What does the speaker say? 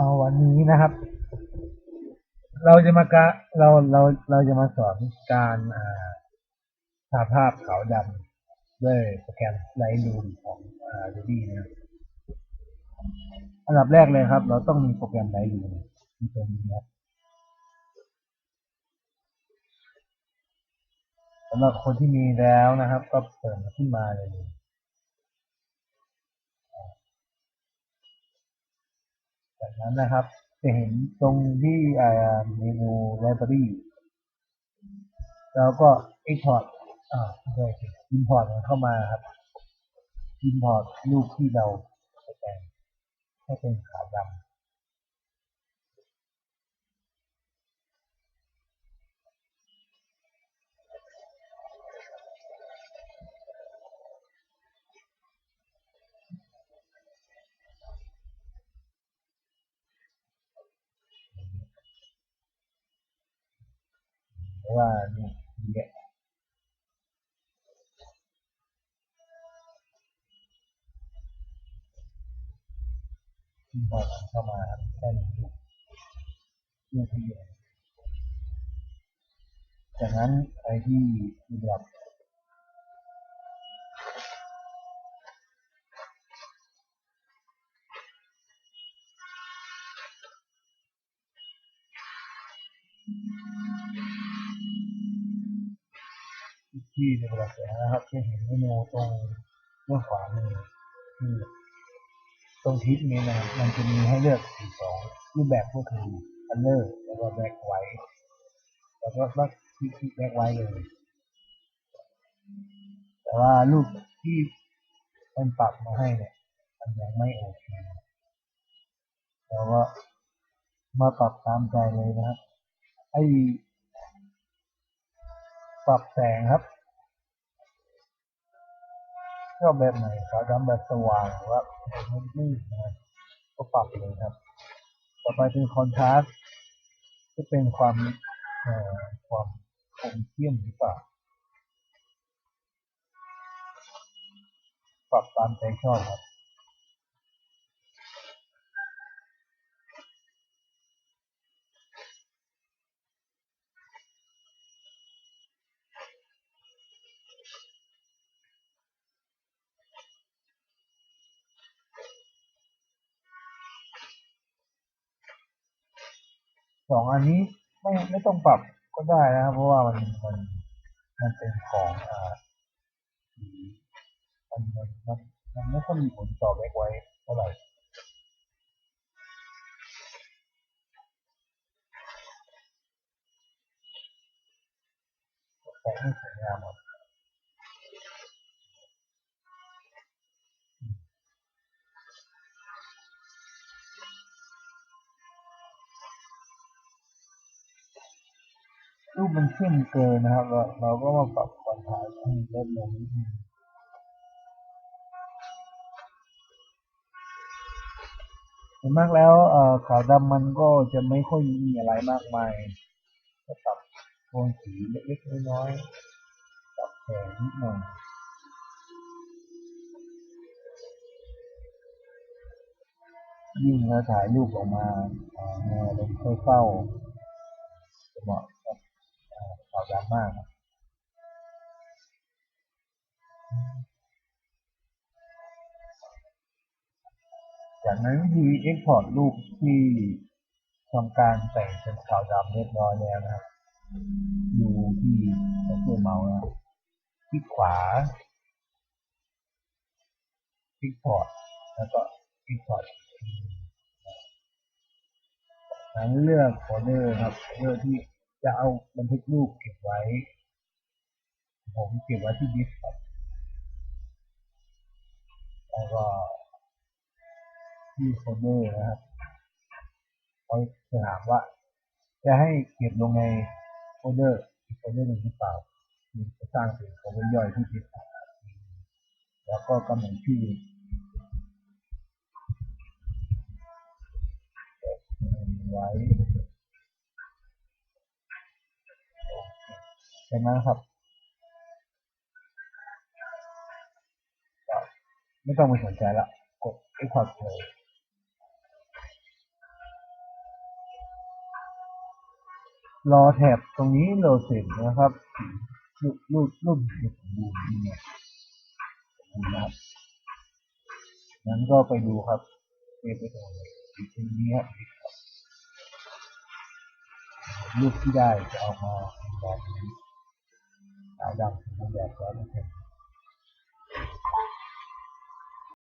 เอาวันนี้นะครับ เราจะมากะเราเราเราจะมาสอนการอ่าถ่ายภาพขาวดำด้วยโปรแกรม Lightroom ของอ่า Adobe นะครับอันดับแรกเลยครับ เราต้องมีโปรแกรม Lightroom ที่ตัวนี้นะครับสำหรับคนที่มีแล้วนะครับ ก็เปิดมันขึ้นมาเลย จากนั้นนะครับ จะเห็นตรงที่เมนู library แล้วก็ export อ่าไม่ใช่สิ import เข้ามาครับ import รูปที่เราจะแต่งให้เป็นขาวดำ เพราะว่านี่เนี่ย ที่จะจากระแสนะครับจะเห็นเมนูตรงด้านขวามือตรงทิศนี้นะมันจะมีให้เลือกสีสองรูปแบบก็คือ color แล้วก็ black white แล้วก็ก็คลิกที่ black white เลย แต่ว่ารูปที่มันปรับมาให้เนี่ยมันยังไม่โอเคแล้วก็มาปรับตามใจเลยนะครับไอปรับแสงครับ ชอบแบบไหนขาวดำแบบสว่างหรือว่าแบบมืดๆนะครับก็ปรับเลยครับ ต่อไปเป็นคอนทราสต์ที่เป็นความเอ่อความคมเข้มหรือเปล่าปรับตามใจชอบครับ สองอันนี้ไม่ไม่ต้องปรับก็ได้นะครับ เพราะว่ามันมันมันเป็นของอ่ามันมันมันมันไม่ค่อยมีผลต่อแบกไว้เท่าไหร่แต่ไม่สวยงามหมด รูปมันเข้มเกินนะครับ เราเราก็มาปรับคอนทราสต์ให้ลดลงนิดนึงส่วนมากแล้วเอ่อขาวดำมันก็จะไม่ค่อยมีอะไรมากมายก็ปรับโทนสีเล็กๆน้อยๆปรับแสงนิดหน่อยยิ่งเราถ่ายรูปออกมาอ่าแนวเป็นเศร้าจะเหมาะาขามากครับจากนั้นวิธีเอ็กพอร์ตรูปที่ทำการแต่งเป็นขาวดำเรียบร้อยแล้วนะครับ อยู่ที่ตัวเมาส์นะคลิกขวา คลิกพอร์ตแล้วก็คลิกพอร์ตนั้นเลือกโฟลเดอร์ครับโฟลเดอร์ที่ จะเอาบันทึกรูปเก็บไว้ ผมเก็บไว้ที่ดิสก์แล้วก็ที่โฟลเดอร์นะครับเขาจะถามว่า จะให้เก็บลงในโฟลเดอร์อีกโฟลเดอร์หนึ่งหรือเปล่าคือจะสร้างเป็นโฟลเดอร์ย่อยที่ดิสก์ครับแล้วก็กำหนดชื่อไว้ เห็ไหมครับ ไม่ต้องไปสนใจละ กดไอ้ความเพลยรอแถบตรงนี้เราเสร็จนะครับรูปรูปรูปเห็นบูมเนี่ยนะครับนั้นก็ไปดูครับเไปตรงนี้ทีนี้รูปที่ได้จะเอามาแบบนี้ ขาวดำเป็